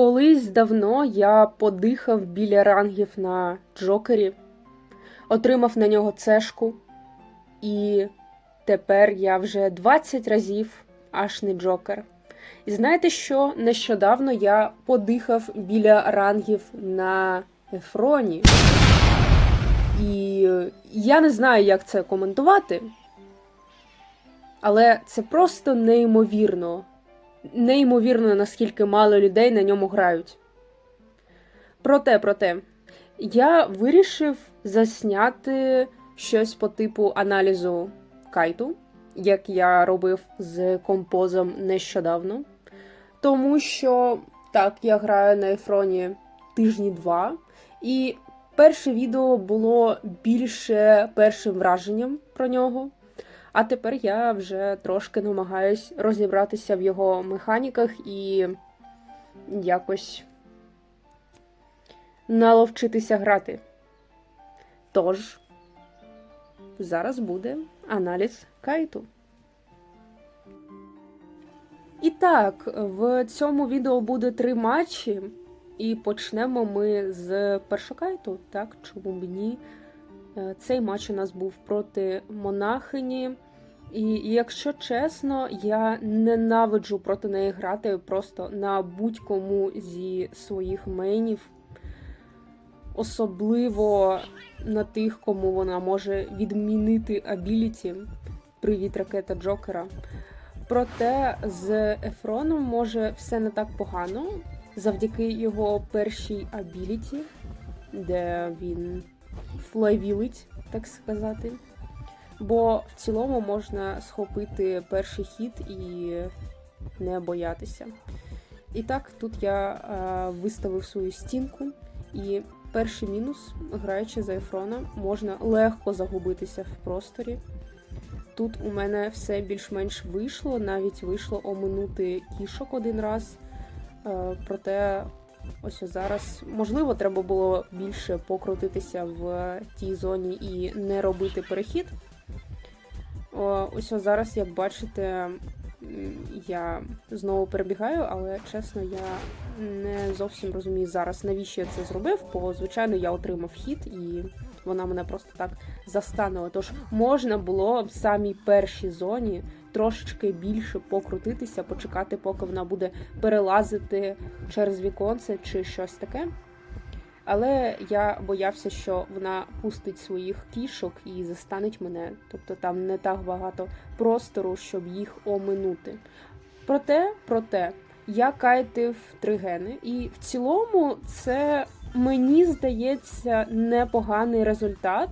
Колись давно я подихав біля рангів на Джокері, отримав на нього цешку, і тепер я вже 20 разів аж не Джокер. І знаєте що? Нещодавно я подихав біля рангів на Ефроні. І я не знаю, як це коментувати. Але це просто неймовірно. Неймовірно, наскільки мало людей на ньому грають. Проте, проте, я вирішив засняти щось по типу аналізу кайту, як я робив з композом нещодавно. Тому що так, я граю на ефроні тижні два, і перше відео було більше першим враженням про нього. А тепер я вже трошки намагаюсь розібратися в його механіках і якось наловчитися грати. Тож, зараз буде аналіз кайту. І так, в цьому відео буде три матчі, і почнемо ми з першокайту. Так, чому б ні? Е, Цей матч у нас був проти монахині. І якщо чесно, я ненавиджу проти неї грати просто на будь-кому зі своїх мейнів. Особливо на тих, кому вона може відмінити абіліті. Привіт, ракета Джокера. Проте з Ефроном може все не так погано завдяки його першій абіліті, де він флайвілить, так сказати. Бо в цілому можна схопити перший хід і не боятися. І так, тут я е, виставив свою стінку, і перший мінус, граючи за Ефрона, можна легко загубитися в просторі. Тут у мене все більш-менш вийшло, навіть вийшло оминути кішок один раз. Е, проте ось зараз, можливо, треба було більше покрутитися в тій зоні і не робити перехід. Ось зараз, як бачите, я знову перебігаю, але чесно, я не зовсім розумію зараз, навіщо я це зробив, бо, звичайно, я отримав хід і вона мене просто так застанула. Тож можна було в самій першій зоні трошечки більше покрутитися, почекати, поки вона буде перелазити через віконце чи щось таке. Але я боявся, що вона пустить своїх кішок і застанеть мене. Тобто там не так багато простору, щоб їх оминути. Проте, проте, я кайтив три гени, і в цілому це мені здається непоганий результат.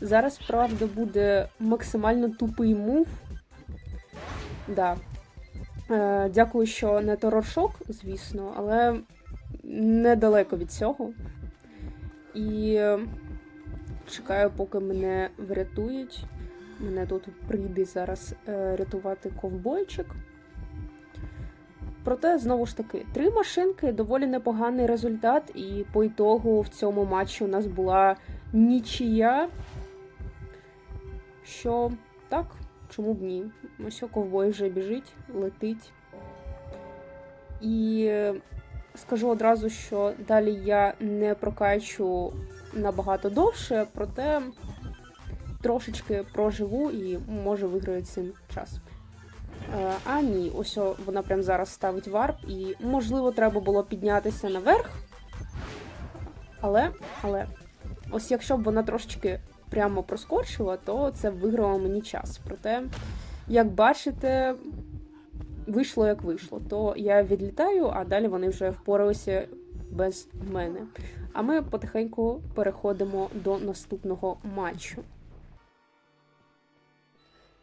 Зараз, правда, буде максимально тупий мув. Да. Е, дякую, що не тероршок, звісно, але недалеко від цього. І чекаю, поки мене врятують. Мене тут прийде зараз е, рятувати ковбойчик. Проте, знову ж таки, три машинки доволі непоганий результат, і по ітогу в цьому матчі у нас була нічия. Що так, чому б ні? Ось ковбой вже біжить, летить. І е, скажу одразу, що далі я не прокачу набагато довше, проте трошечки проживу і може виграю цим час. Е, А ні, ось вона прямо зараз ставить варп, і можливо треба було піднятися наверх. Але, але, ось якщо б вона трошечки прямо проскочила, то це виграло мені час. Проте, як бачите, вийшло як вийшло. То я відлітаю, а далі вони вже впоралися без мене. А ми потихеньку переходимо до наступного матчу.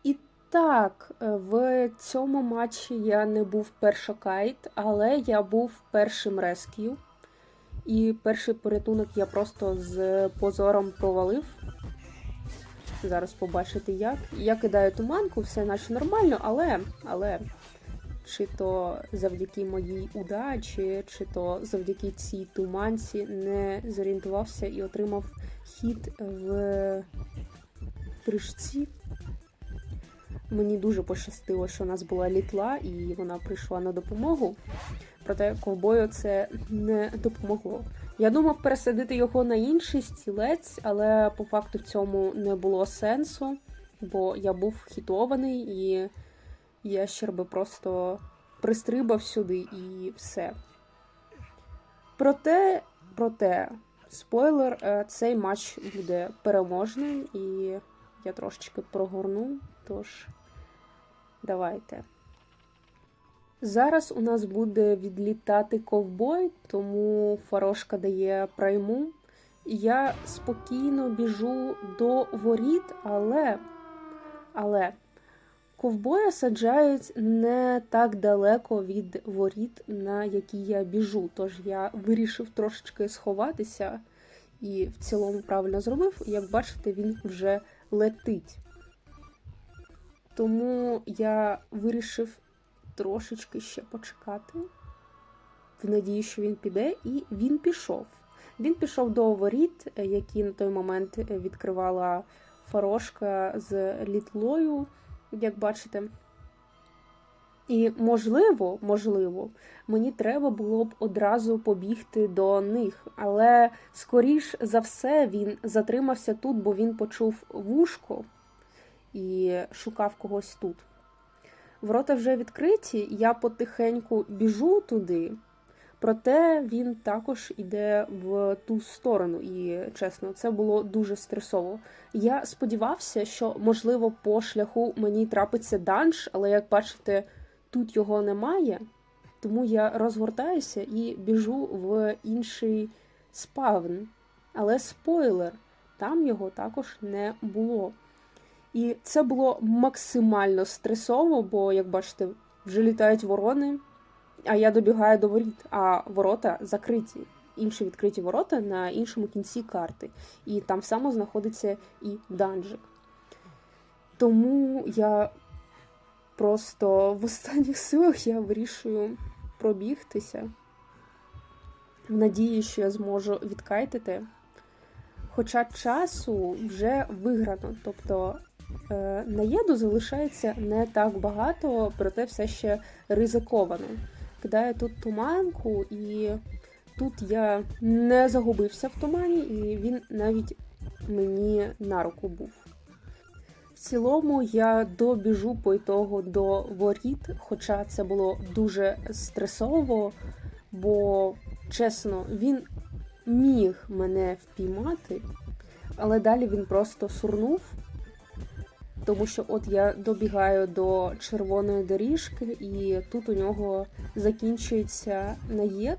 І так, е, в цьому матчі я не був першокайт, але я був першим рескью. І перший порятунок я просто з позором провалив. Зараз побачите як. Я кидаю туманку, все наче нормально, але, але чи то завдяки моїй удачі, чи то завдяки цій туманці не зорієнтувався і отримав хід в прыжці. Мені дуже пощастило, що у нас була літла, і вона прийшла на допомогу. Проте ковбою це не допомогло. Я думав пересадити його на інший стілець, але по факту в цьому не було сенсу, бо я був хітований і ящер би просто пристрибав сюди і все. Проте, проте, спойлер, е, цей матч буде переможним, і я трошечки прогорну, тож давайте. Зараз у нас буде відлітати ковбой, тому Фарошка дає прайму. Я спокійно біжу до воріт, але, але ковбоя саджають не так далеко від воріт, на які я біжу. Тож я вирішив трошечки сховатися і в цілому правильно зробив. Як бачите, він вже летить. Тому я вирішив трошечки ще почекати, в надії, що він піде, і він пішов. Він пішов до воріт, які на той момент відкривала Фарошка з літлою, як бачите. І, можливо, можливо, мені треба було б одразу побігти до них, але скоріш за все він затримався тут, бо він почув вушко і шукав когось тут. Ворота вже відкриті, я потихеньку біжу туди, проте він також іде в ту сторону, і чесно, це було дуже стресово. Я сподівався, що, можливо, по шляху мені трапиться данж, але як бачите, тут його немає, тому я розгортаюся і біжу в інший спавн. Але спойлер, там його також не було. І це було максимально стресово, бо, як бачите, вже літають ворони, а я добігаю до воріт, а ворота закриті. Інші відкриті ворота на іншому кінці карти. І там само знаходиться і данжик. Тому я просто в останніх силах я вирішую пробігтися, в надії, що я зможу відкайтити. Хоча часу вже виграно. Тобто наєду залишається не так багато, проте все ще ризиковано. Кидаю тут туманку, і тут я не загубився в тумані, і він навіть мені на руку був. В цілому я добіжу по ітогу до воріт, хоча це було дуже стресово, бо, чесно, він міг мене впіймати, але далі він просто сурнув тому що от я добігаю до червоної доріжки, і тут у нього закінчується наєд.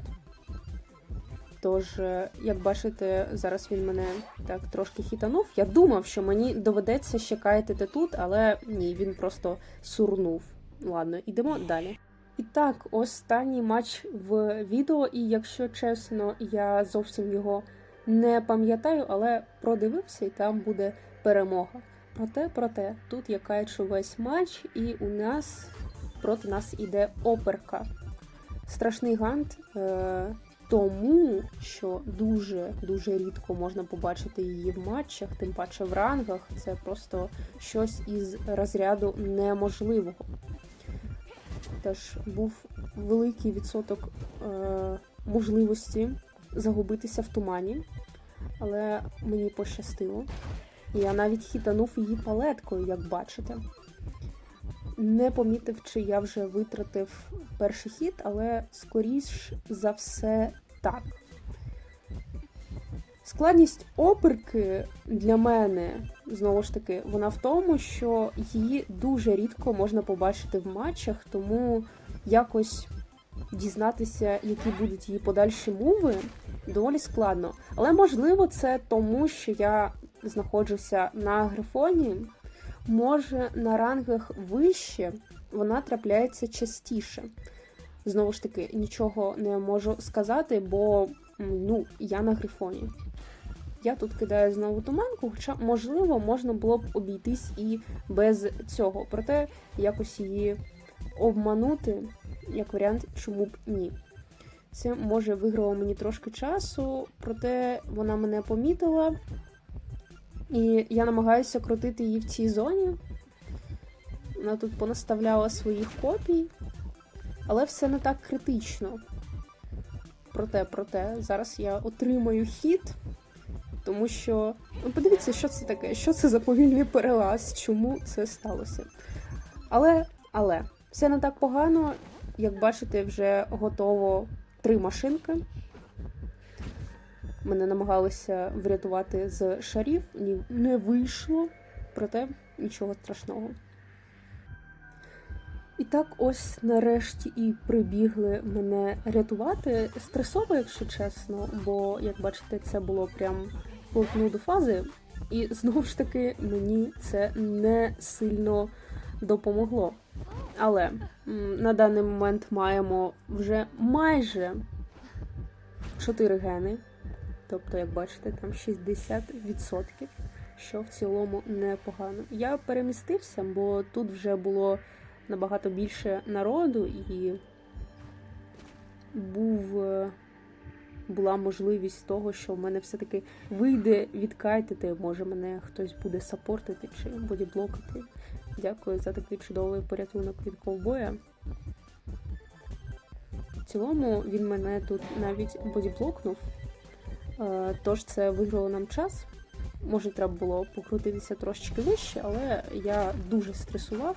Тож, е, як бачите, зараз він мене так трошки хітанув. Я думав, що мені доведеться ще кайтити тут, але ні, він просто сурнув. Ладно, йдемо далі. І так, останній матч в відео, і якщо чесно, я зовсім його не пам'ятаю, але продивився, і там буде перемога. Проте, проте, тут я кайчу весь матч, і у нас проти нас іде оперка. Страшний гант, е, тому що дуже-дуже рідко можна побачити її в матчах, тим паче в рангах. Це просто щось із розряду неможливого. Теж був великий відсоток е, можливості загубитися в тумані, але мені пощастило. Я навіть хітанув її палеткою, як бачите. Не помітив, чи я вже витратив перший хід, але скоріш за все так. Складність оперки для мене, знову ж таки, вона в тому, що її дуже рідко можна побачити в матчах, тому якось дізнатися, які будуть її подальші мови, доволі складно. Але можливо, це тому, що я знаходжуся на грифоні, може на рангах вище вона трапляється частіше. Знову ж таки, нічого не можу сказати, бо ну, я на грифоні. Я тут кидаю знову туманку, хоча, можливо, можна було б обійтись і без цього. Проте якось її обманути, як варіант, чому б ні. Це може виграло мені трошки часу, проте вона мене помітила. І я намагаюся крутити її в цій зоні. Вона тут понаставляла своїх копій, але все не так критично. проте, проте, зараз я отримаю хід, тому що. Ну, подивіться, що це таке, що це за повільний перелаз, чому це сталося. Але, але, все не так погано. Як бачите, вже готово три машинки. Мене намагалися врятувати з шарів, ні, не вийшло, проте нічого страшного. І так ось нарешті і прибігли мене рятувати. Стресово, якщо чесно, бо, як бачите, це було прям полотну до фази. І знову ж таки мені це не сильно допомогло. Але на даний момент маємо вже майже 4 гени. Тобто, як бачите, там 60%, що в цілому непогано. Я перемістився, бо тут вже було набагато більше народу і був, е, була можливість того, що в мене все-таки вийде відкайтити, може мене хтось буде сапортити чи бодіблокати. Дякую за такий чудовий порятунок від ковбоя. В цілому він мене тут навіть бодіблокнув, тож це виграло нам час. Може, треба було покрутитися трошечки вище, але я дуже стресував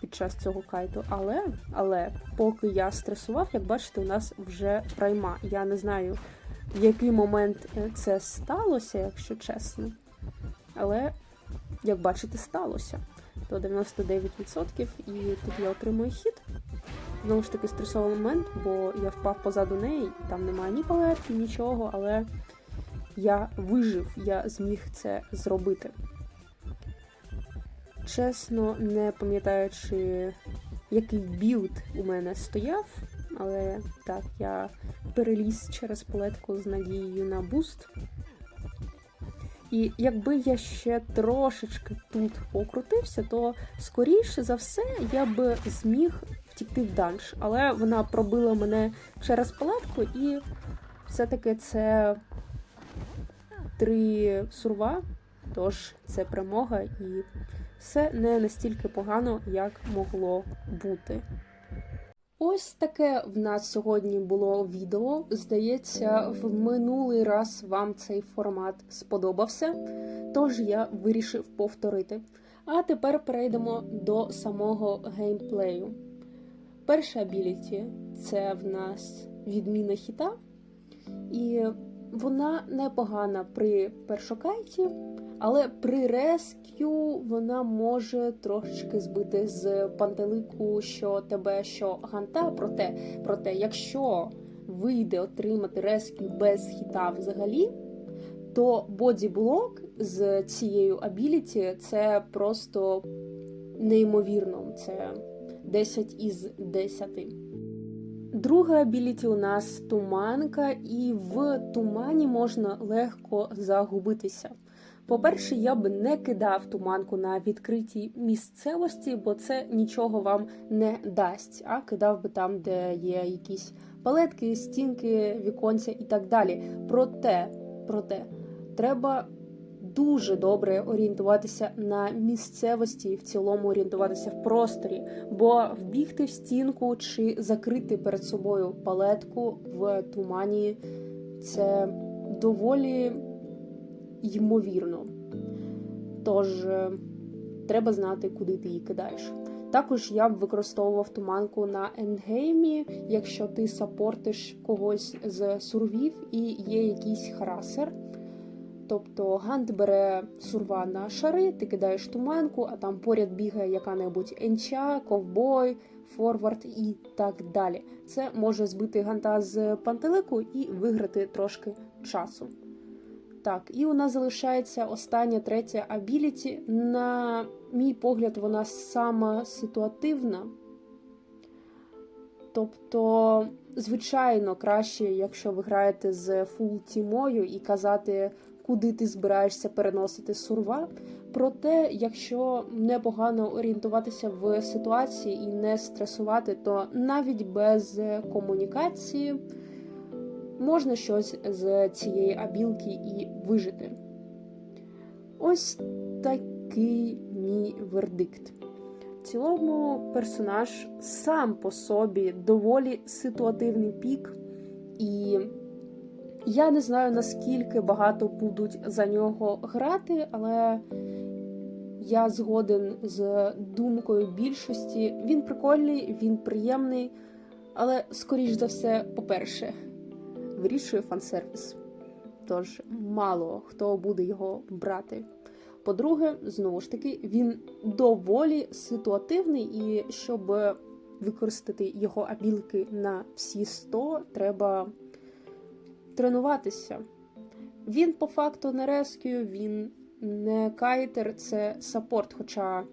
під час цього кайту. Але, але поки я стресував, як бачите, у нас вже прайма. Я не знаю, в який момент е, це сталося, якщо чесно. Але, як бачите, сталося. То 99% і тут я отримую хід. Знову ж таки, стресовий момент, бо я впав позаду неї, там немає ні палетки, нічого, але я вижив, я зміг це зробити. Чесно, не пам'ятаючи, який білд у мене стояв, але так, я переліз через палетку з надією на буст. І якби я ще трошечки тут покрутився, то скоріше за все я б зміг втікти в данж. Але вона пробила мене через палетку, і все-таки це три сурва, тож це перемога, і все не настільки погано, як могло бути. Ось таке в нас сьогодні було відео. Здається, в минулий раз вам цей формат сподобався, тож я вирішив повторити. А тепер перейдемо до самого геймплею. Перша абіліті це в нас відміна хіта, і вона непогана при першокайті, але при рескю вона може трошечки збити з пантелику, що тебе, що ганта. Проте, проте, якщо вийде отримати рескю без хіта взагалі, то бодіблок з цією абіліті це просто неймовірно. Це 10 із 10. Друга абіліті у нас туманка, і в тумані можна легко загубитися. По-перше, я б не кидав туманку на відкритій місцевості, бо це нічого вам не дасть. А кидав би там, де є якісь палетки, стінки, віконця і так далі. Проте, проте, треба дуже добре орієнтуватися на місцевості, і в цілому орієнтуватися в просторі, бо вбігти в стінку чи закрити перед собою палетку в тумані це доволі ймовірно. Тож е, треба знати, куди ти її кидаєш. Також я б використовував туманку на ендгеймі, якщо ти сапортиш когось з сурвів і є якийсь харасер. Тобто Гант бере сурва на шари, ти кидаєш туманку, а там поряд бігає яка-небудь енча, ковбой, форвард і так далі. Це може збити ганта з пантелику і виграти трошки часу. Так, і у нас залишається остання третя абіліті. На мій погляд, вона сама ситуативна. Тобто, звичайно, краще, якщо ви граєте з фул тімою і казати, куди ти збираєшся переносити сурва. Проте, якщо непогано орієнтуватися в ситуації і не стресувати, то навіть без комунікації можна щось з цієї абілки і вижити. Ось такий мій вердикт. В цілому персонаж сам по собі доволі ситуативний пік, І я не знаю, наскільки багато будуть за нього грати, але я згоден з думкою більшості. Він прикольний, він приємний, але, скоріш за все, по-перше, вирішує фан-сервіс. Тож мало хто буде його брати. По-друге, знову ж таки, він доволі ситуативний, і щоб використати його абілки на всі 100, треба тренуватися. Він по факту не рескю, він не кайтер, це саппорт, хоча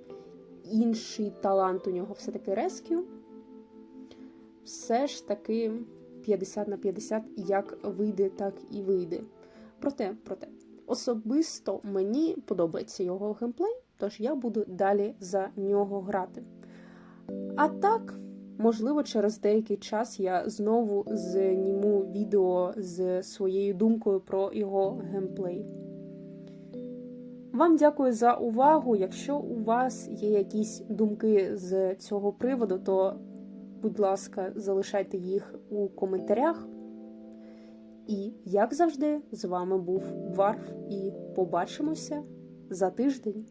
інший талант у нього все-таки рескю. Все ж таки 50 на 50 як вийде, так і вийде. Проте, проте, особисто мені подобається його геймплей, тож я буду далі за нього грати. А так, можливо, через деякий час я знову зніму відео з своєю думкою про його геймплей. Вам дякую за увагу. Якщо у вас є якісь думки з цього приводу, то, будь ласка, залишайте їх у коментарях. І, як завжди, з вами був Варф, і побачимося за тиждень.